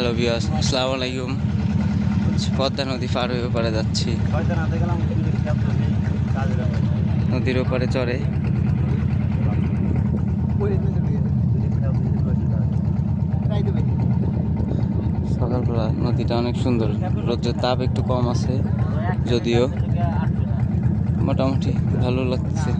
Hello বিয়াস আসসালামু আলাইকুম পদ্মা নদী পার হয়ে ওপারে যাচ্ছি। নদীর ওপারে চড়ে। সকালবেলা নদীটা অনেক সুন্দর। রোদের তাপ একটু কম আছে, যদিও। মোটামুটি ভালো লাগতেছে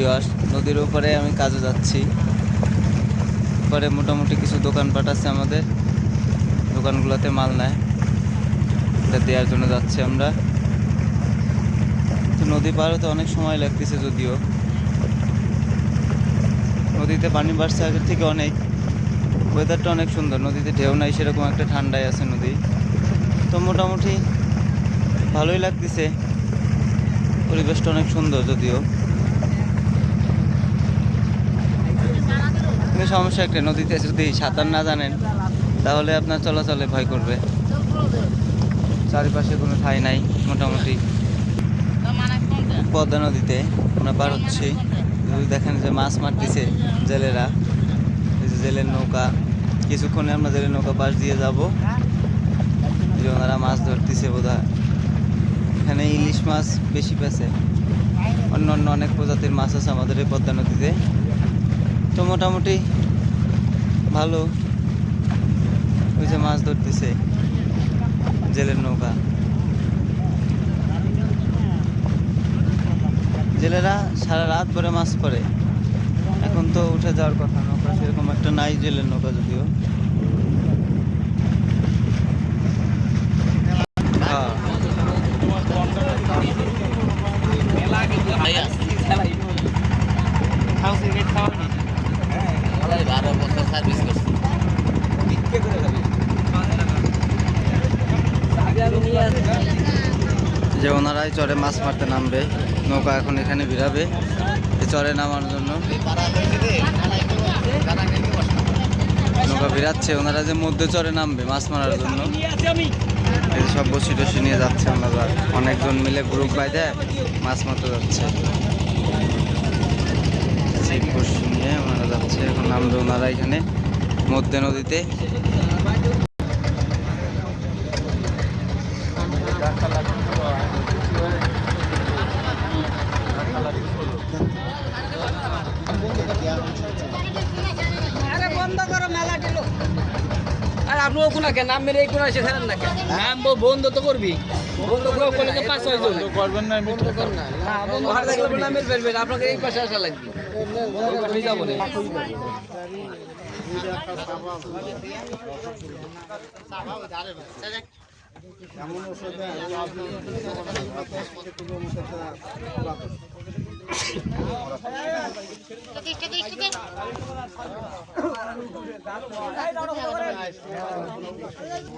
বিয়াস নদীর উপরে আমি কাজে যাচ্ছি। পরে মোটামুটি কিছু দোকানপাট আছে আমাদের। দোকানগুলোতে মাল নেয়। এটা দেওয়ার জন্য যাচ্ছি আমরা। তো নদী পার হতে অনেক সময় লাগতেছে যদিও। নদীতে পানি বাড়ছে আগের থেকে অনেক। ওয়েদারটা অনেক সুন্দর। নদীতে ঢেউ নাই, সেরকম একটা ঠান্ডায় আছে নদী। তো মোটামুটি ভালোই লাগতেছে। পরিবেশটা অনেক সুন্দর যদিও। কিন্তু সমস্যা একটা নদীতে যদি সাঁতার না জানেন, তাহলে আপনার চলাচলে ভয় করবে। চারিপাশে কোনো ঠাই নাই, মোটামুটি। পদ্মা নদীতে আমরা পার হচ্ছি। দেখেন যে মাছ মারতেছে জেলেরা। জেলের নৌকা। কিছুক্ষণে আমরা জেলের নৌকা পাশ দিয়ে যাব। যে ওনারা মাছ ধরতেছে বোধ এখানে ইলিশ মাছ বেশি পেছে। অন্য অন্য অনেক প্রজাতির মাছ আছে আমাদের এই পদ্মা নদীতে। তো মোটামুটি ভালো। ওই যে মাছ ধরতেছে, জেলের নৌকা। জেলেরা সারা রাত ভরে মাছ পড়ে এখন তো উঠে যাওয়ার কথা, নৌকা সেরকম একটা নাই জেলের নৌকা যদিও। চরে মাছ মারতে নামবে, নৌকা এখন এখানে ভিড়াবে এই চরে নামার জন্য। নৌকা ভিড়াচ্ছে, ওনারা যে মধ্যে চরে নামবে মাছ মারার জন্য। এই সব বসি টসি নিয়ে যাচ্ছে ওনারা। অনেকজন মিলে গ্রুপ বাইদে মাছ মারতে যাচ্ছে। বসি নিয়ে ওনারা যাচ্ছে, এখন নামবে ওনারা এখানে, মধ্যে নদীতে আরে বন্ধ করো মেলা দিল আরে আপনি নাম মেরে কোন এসে খেলেন না নাম বন্ধ তো করবি। বন্ধ করে করলে তো পাঁচ ছয় করবেন না বন্ধ কর না। হ্যাঁ বন্ধ করে দেখলে নামের ফেলবেন আপনাকে এই পাশে আসা লাগবে। বন্ধ করে যাব না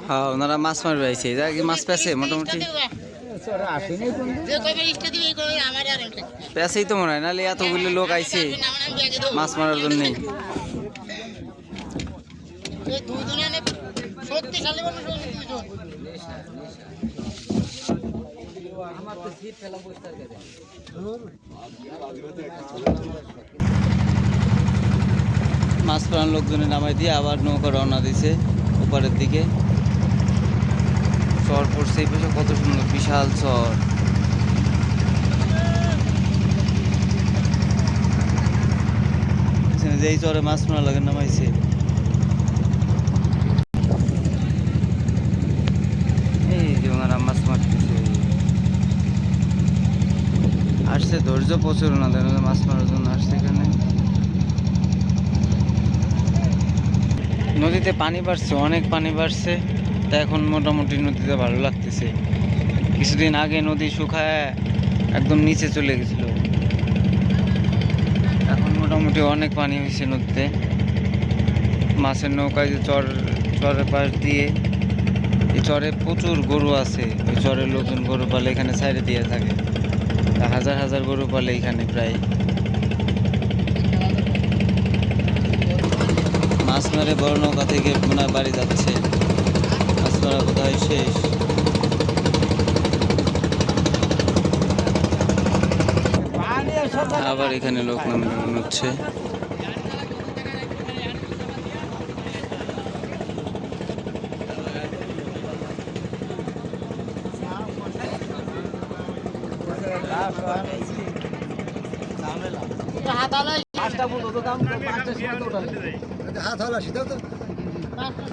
হ্যাঁ ওনারা মাছ মারবে, আইছে। যা কি মাছ পেছে মোটামুটি? পেছেই তো মনে হয়, নাহলে এতগুলো লোক আইছে মাছ মারার জন্য। মাছ মারার লোকজনে নামাই দিয়ে আবার নৌকা রওনা দিছে ওপারের দিকে। চর পড়ছে এই পাশে, কত সুন্দর, বিশাল চর। যে এই চরে মাছ মারা লাগে নামাইছে এই যে ওনারা মাছ মারতেছে আসছে ধৈর্য প্রচুর না ওনাদের মাছ মারার জন্য আসছে এখানে। নদীতে পানি বাড়ছে, অনেক পানি বাড়ছে। তা এখন মোটামুটি নদীতে ভালো লাগতেছে। কিছুদিন আগে নদী শুকায় একদম নিচে চলে গেছিল। এখন মোটামুটি অনেক পানি হয়েছে নদীতে। মাছের নৌকায় যে চর, চরের পাশ দিয়ে, এই চরে প্রচুর গরু আছে। ওই চরের লোকজন গরু পালে এখানে সাইডে দিয়ে থাকে। হাজার হাজার গরু পালে এখানে প্রায়। মাছ মারে বড় নৌকা থেকে ওনার বাড়ি যাচ্ছে। মাছ মারা কোথায় শেষ? আবার এখানে লোক নামে হচ্ছে।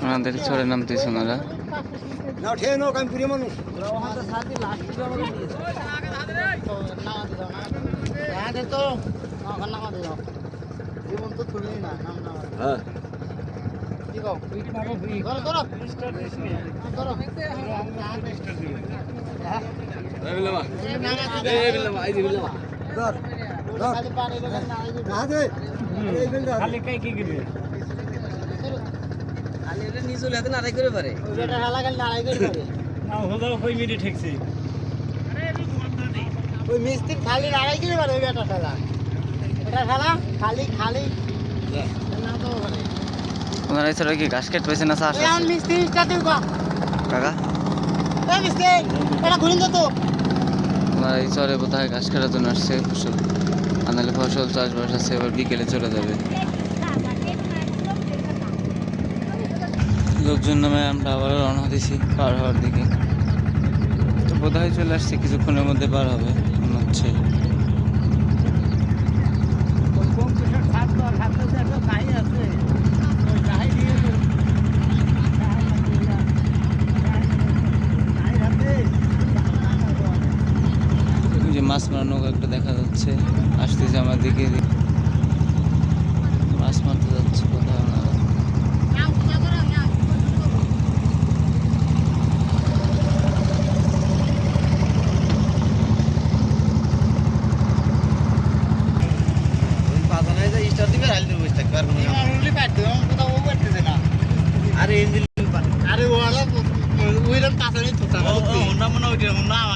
আমাদের চরে নামতেছে ওনারা। না নাড়াই করে পারে ওই মিস্ত্রি খালি করে পারে ওই বেটা এটা খালি খালি না তো ওখানে ওনারা এছাড়া কি ঘাস কেটে পেয়েছে না মিস্ত্রি স্টার্ট দিবা কাকা? এই মিস্ত্রি এটা ঘুরিন তো ওনারা এই চরে কোথায় ঘাস কাটার জন্য আসছে ফসল আনালে ফসল চাষবাস আছে, এবার বিকেলে চলে যাবে। লোকজন নামে আমরা আবার রওনা দিছি পার হওয়ার দিকে। তো বোধহয় চলে আসছে, কিছুক্ষণের মধ্যে পার হবে, মনে হচ্ছে। মাছ মারার নৌকা একটা দেখা যাচ্ছে। আসতেছে আমার দিকে মাছ মারতে যাচ্ছে কোথায় ওনারা? আরে ইঞ্জিন আরে ওরা ওইরকম পাশানি তো তা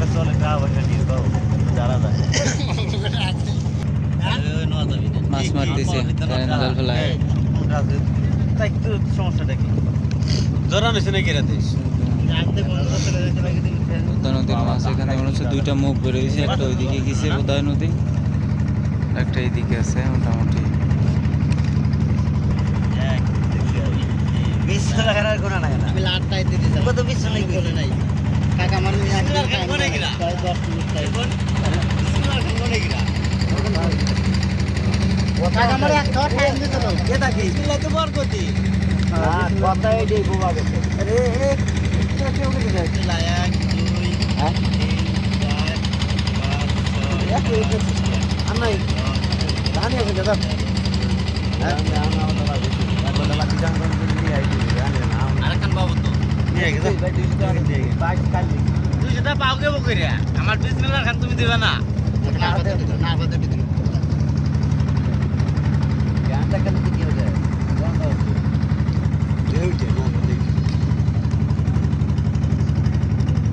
রাস্তাঘাটে চলে টাকা পয়সা দিয়ে দাও যারা যায় মাছ মারতেছে জাল ফেলায় তাই তো সমস্যাটা কি জোরান হয়েছে নাকি রাতে নদীর মাছ এখানে মনে হচ্ছে দুইটা মুখ বেরোয়েছে একটা ওইদিকে গেছে বোধহয় নদী একটা এইদিকে আছে মোটামুটি বিশ্ব রাখার আর কোনো নাই আমি লাটটাই দিতে যাব কত বিশ্ব নাই বলে নাই কাকা আমার নিয়ে আসবে কাকা কিনা? 10 মিনিট টাইম কাকা আমার এক খাওয়া টাইম দিতে দাও। এটা কি তো বরকতি কথা এই যে গোবা গেছে আরে এ কেউ কেউ যায় লায়াক দুই হ্যাঁ? এক আমি জানি আছে দাদা আরেকখান বাবু তো। তুই সেটা পাও কে বকরিয়া আমার বিসমিল্লাহ খান তুমি দিবে না না বাদে না বাদে দিতে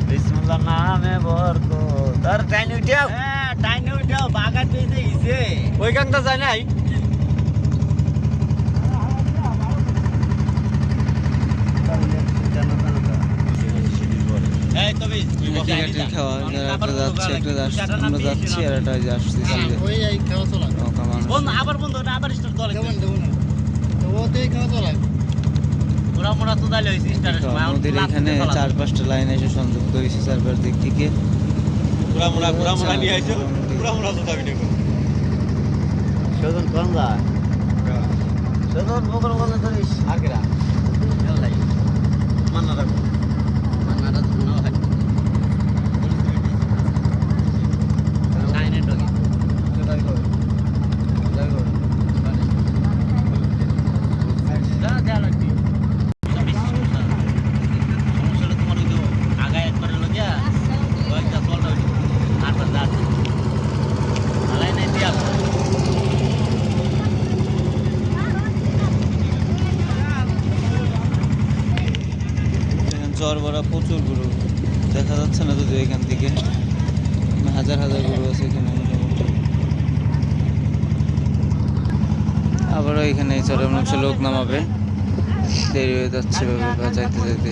বিসমুল্লাহ নামে বরক তার টাইন উঠাও হ্যাঁ টাইন উঠাও বাগান পেয়েছে ওই গানটা যায় নাই এই তবে টিকাটি খাওয়া একটা যাচ্ছে একটা যাচ্ছে আমরা যাচ্ছি আর একটা যে আসছে ওই এই খাওয়া চলা। নৌকা মানুষ বন্ধ আবার বন্ধ আবার স্টার্ট দলে দেবন দেবন তো ওতেই খাওয়া চলা। ওরা মোরা তো দাইলে হইছে স্টার্টের সময় এখন নদীর লাভ এখানে চার পাঁচটা লাইন এসে সংযুক্ত হয়েছে চারপাশ দিক থেকে। সজন কোন যায় বকর ধরিস আর কেরা আল্লাহ মান্না রাখো মান্নাটা ধন্য হয় সাইনের ডগে যাই কর যাই কর যা যা লাগবি সমস্যাটা তোমার ওই যে আগায় একবার লগিয়া কয়েকটা চলটা ওই আটটা যাত আলাই নাই দিয়া এখানে চর ভরা প্রচুর গরু। দেখা যাচ্ছে না যদি এখান থেকে। হাজার হাজার গরু আছে এখানে মোটামুটি। আবারও এখানে মনে হচ্ছে লোক নামাবে। দেরি হয়ে যাচ্ছে যাইতে যাইতে।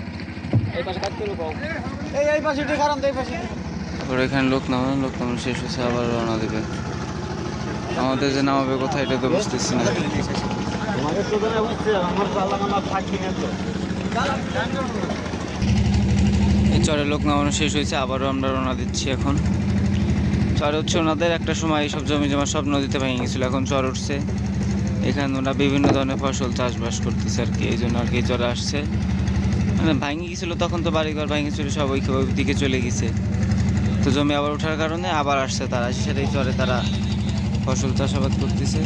তারপর এখানে লোক নামানো লোক নামানো শেষ হচ্ছে আবার রওনা দেবে। আমাদের যে নামাবে কোথায় এটা তো বুঝতেছি না। এই চরে লোক নামানো শেষ হয়েছে আবারও আমরা রওনা দিচ্ছি এখন। চর হচ্ছে ওনাদের একটা সময় এইসব জমি জমা সব নদীতে ভেঙে গেছিল এখন চর উঠছে। এখানে ওরা বিভিন্ন ধরনের ফসল চাষবাস করতেছে আর কি এই জন্য আর কি চরে আসছে। ভাঙে গেছিল তখন তো বাড়িঘর ভেঙে গেছিল সব ওই দিকে চলে গেছে। তো জমি আবার ওঠার কারণে আবার আসছে তারা সেটাই চরে তারা ফসল চাষাবাদ করতেছে।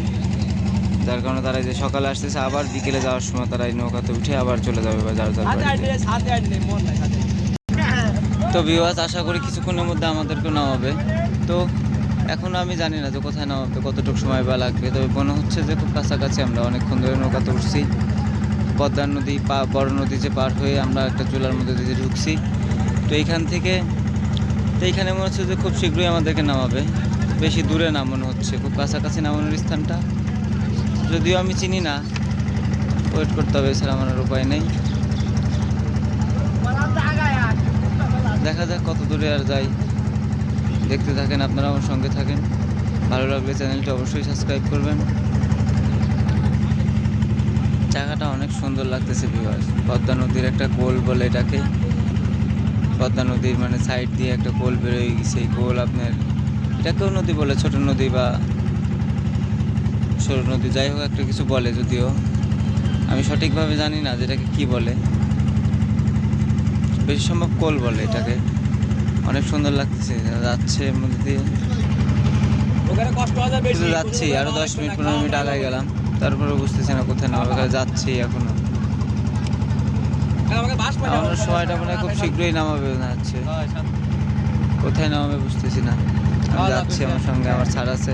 যার কারণে তারা যে সকালে আসতেছে আবার বিকেলে যাওয়ার সময় তারা এই নৌকাতে উঠে আবার চলে যাবে বা যার যার তো বিওয়াজ আশা করি কিছুক্ষণের মধ্যে আমাদেরকে নামাবে। তো এখন আমি জানি না যে কোথায় নামাবে কতটুকু সময় বা লাগবে। তবে মনে হচ্ছে যে খুব কাছাকাছি আমরা অনেকক্ষণ ধরে নৌকাতে উঠছি। পদ্মার নদী পা, বড় নদী যে পার হয়ে আমরা একটা চুলার মধ্যে দিয়ে ঢুকছি। তো এইখান থেকে, তো এইখানে মনে হচ্ছে যে খুব শীঘ্রই আমাদেরকে নামাবে। বেশি দূরে না মনে হচ্ছে, খুব কাছাকাছি নামানোর স্থানটা। যদিও আমি চিনি না ওয়েট করতে হবে, এছাড়া আমার উপায় নেই। দেখা যাক কত দূরে আর যাই। দেখতে থাকেন আপনারা আমার সঙ্গে থাকেন। ভালো লাগলে চ্যানেলটি অবশ্যই সাবস্ক্রাইব করবেন। জায়গাটা অনেক সুন্দর লাগতেছে ভিউয়ার্স পদ্মা নদীর একটা কোল বলে এটাকে। পদ্মা নদীর মানে সাইড দিয়ে একটা কোল বেরোয় গেছে এই কোল আপনার এটাকেও নদী বলে ছোট নদী বা সরু নদী যাই হোক একটা কিছু বলে যদিও। আমি সঠিকভাবে জানি না যেটাকে কি বলে। বেশি সম্ভব কোল বলে এটাকে। অনেক সুন্দর লাগতেছে যাচ্ছে মধ্যে দিয়ে। যাচ্ছি আরও দশ মিনিট পনেরো মিনিট আগায় গেলাম। তারপরে বুঝতেছি না কোথায় নামবে ওখানে যাচ্ছি এখনও। পাঠাও সময়টা মনে হয় খুব শীঘ্রই নামাবে মনে হচ্ছে। কোথায় নামাবে বুঝতেছি না। আমি যাচ্ছি আমার সঙ্গে আমার ছাড় আছে।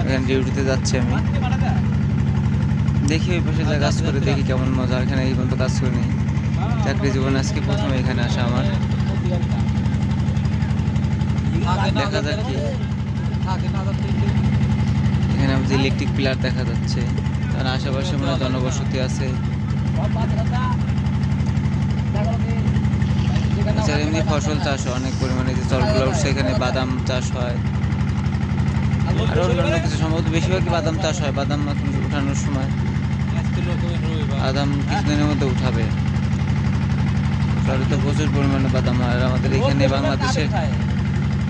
এখানে ডিউটিতে যাচ্ছি আমি। দেখি ওই পাশে যা কাজ করে দেখি কেমন মজা। এখানে এই পর্যন্ত কাজ করিনি। চাকরি জীবনে আজকে প্রথমে এখানে আসা আমার। দেখা যাক কি। এখানে আমাদের ইলেকট্রিক পিলার দেখা যাচ্ছে আর আশেপাশে মনে জনবসতি আছে। এমনি ফসল চাষ হয়, অনেক পরিমাণে যে চলগুলো এখানে বাদাম চাষ হয়। আর অন্যান্য কিছু সম্ভবত বেশিরভাগই বাদাম চাষ হয়, বাদাম উঠানোর সময়। বাদাম কিছুদিনের মধ্যে উঠাবে। তো প্রচুর পরিমাণে বাদাম হয়। আর আমাদের এখানে বাংলাদেশের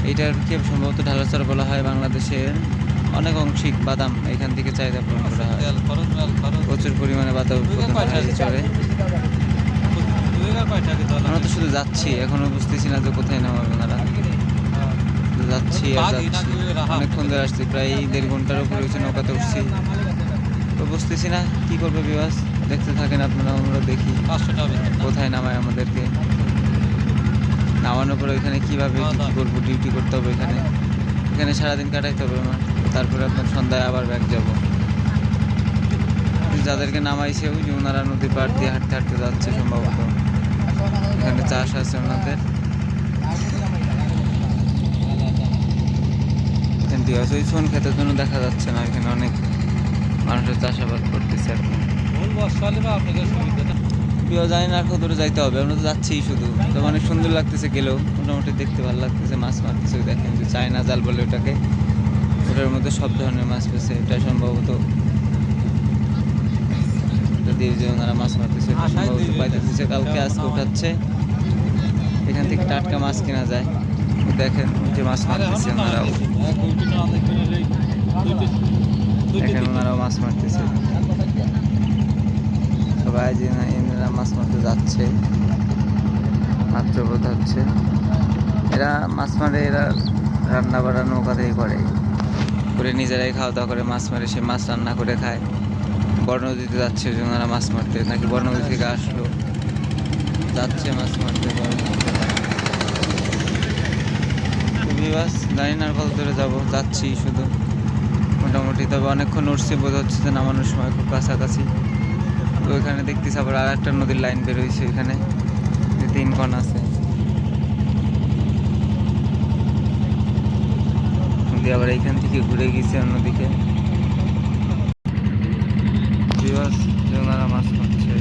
এইটাকে সম্ভবত ঢালাচর বলা হয় বাংলাদেশের? অনেক অংশিক বাদাম এখান থেকে চাহিদা পূরণ করা হয়। প্রচুর পরিমাণে বাদাম উৎপাদন হয় চরে। আমরা তো শুধু যাচ্ছি এখনও বুঝতেছি না যে কোথায় নামাবে ওনারা। যাচ্ছি আর যাচ্ছি। অনেকক্ষণ ধরে আসছি প্রায় দেড় ঘণ্টার উপরে হচ্ছে নৌকাতে উঠছি। তো বুঝতেছি না কি করবে বিবাস দেখতে থাকেন আপনারা আমরা দেখি কোথায় নামায় আমাদেরকে। নামানোর পরে ওইখানে কীভাবে কী করব ডিউটি করতে হবে এখানে এখানে সারাদিন কাটাইতে হবে আমার। তারপরে আপনার সন্ধ্যায় আবার ব্যাক যাব। যাদেরকে নামাইছে, ওই যে ওনারা নদীর পাড় দিয়ে হাঁটতে হাঁটতে যাচ্ছে সম্ভবত। এখানে চাষ আছে ওনাদের। ওই সোন ক্ষেতের জন্য দেখা যাচ্ছে না, এখানে অনেক মানুষের চাষাবাদ করতেছে আর কি। প্রিয় জানি না কত দূরে যাইতে হবে আমরা তো যাচ্ছি শুধু। তো অনেক সুন্দর লাগতেছে গেলেও মোটামুটি দেখতে ভালো লাগতেছে মাছ মারতেছে দেখেন যে চায়না জাল বলে ওটাকে। ওটার মধ্যে সব ধরনের মাছ পেয়েছে এটা সম্ভবত এটা দিয়ে যে ওনারা মাছ মারতেছে সম্ভবত পাইতেছে কালকে আজকে উঠাচ্ছে। এখান থেকে টাটকা মাছ কেনা যায়। দেখেন যে মাছ মারতেছে ওনারাও। দেখেন ওনারাও মাছ মারতেছে। সবাই যে এনারা মাছ মারতে যাচ্ছে। মাত্র বোধ হচ্ছে। এরা মাছ মারে, এরা রান্না বাড়া নৌকাতেই করে। করে নিজেরাই খাওয়া দাওয়া করে, মাছ মারে, সে মাছ রান্না করে খায়। বড় নদীতে যাচ্ছে, ওই জন্য মাছ মারতে, নাকি বড় নদী থেকে আসলো। যাচ্ছে মাছ মারতে জানি না কত যাব, যাচ্ছি শুধু। মোটামুটি, তবে অনেকক্ষণ উঠছে, বোধ হচ্ছে যে নামানোর সময়, খুব কাছাকাছি। তো ওইখানে দেখতেছি আবার আর একটা নদীর লাইন বের হয়েছে ওইখানে তিন কণ আছে। নদী আবার এইখান থেকে ঘুরে গেছে অন্যদিকে বিবাস যে ওনারা মাছ মারছে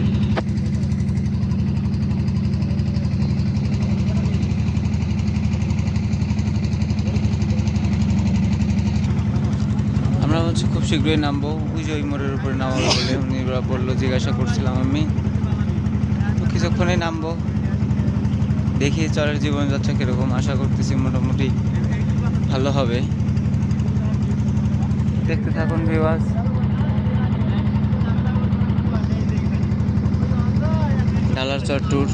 আমরা হচ্ছে খুব শীঘ্রই নামবো। ওই যে ওই মোড়ের উপরে নামাবো বলে উনি বলল, জিজ্ঞাসা করছিলাম আমি। তো কিছুক্ষণেই নামবো। দেখি চরের জীবনযাত্রা কীরকম, আশা করতেছি মোটামুটি ভালো হবে। দেখতে থাকুন বিবাস ডালার চর ট্যুর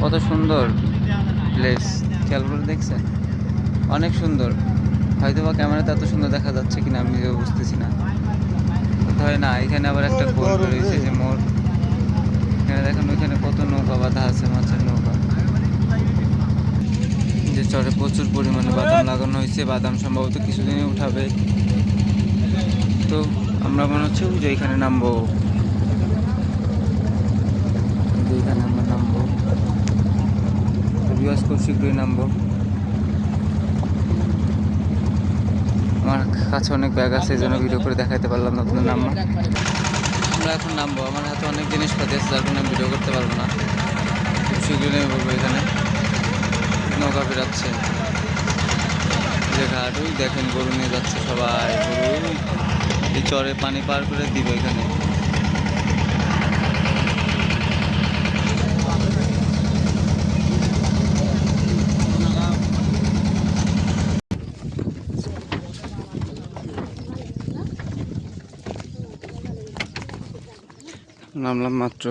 কত সুন্দর প্লেস খেয়াল করে দেখছেন? অনেক সুন্দর। হয়তো বা ক্যামেরাতে এত সুন্দর দেখা যাচ্ছে কিনা আমি নিজেও বুঝতেছি না। ধরে না এখানে আবার একটা গোল রয়েছে যে মোড়। এখানে দেখেন ওইখানে কত নৌকা বাঁধা আছে মাছের নৌকা। যে চরে প্রচুর পরিমাণে বাদাম লাগানো হয়েছে বাদাম সম্ভবত কিছুদিনই উঠাবে। তো আমরা মনে হচ্ছে যে এখানে নামবো। এখানে আমরা নামবো। খুব শীঘ্রই নামবো আমার কাছে অনেক ব্যাগ আছে, এই জন্য ভিডিও করে দেখাতে পারলাম না আপনার নাম্বার আমরা এখন নামবো, আমার হাতে অনেক জিনিসপাতি আছে, যার জন্য ভিডিও করতে পারব না। খুব শীঘ্রই নেমে পড়ব এখানে। নৌকা ফেরাচ্ছে। যে ঘাট ওই দেখেন গরু নিয়ে যাচ্ছে সবাই। গরু, এই চরে পানি পার করে দিবে এখানে। নামলাম মাত্র।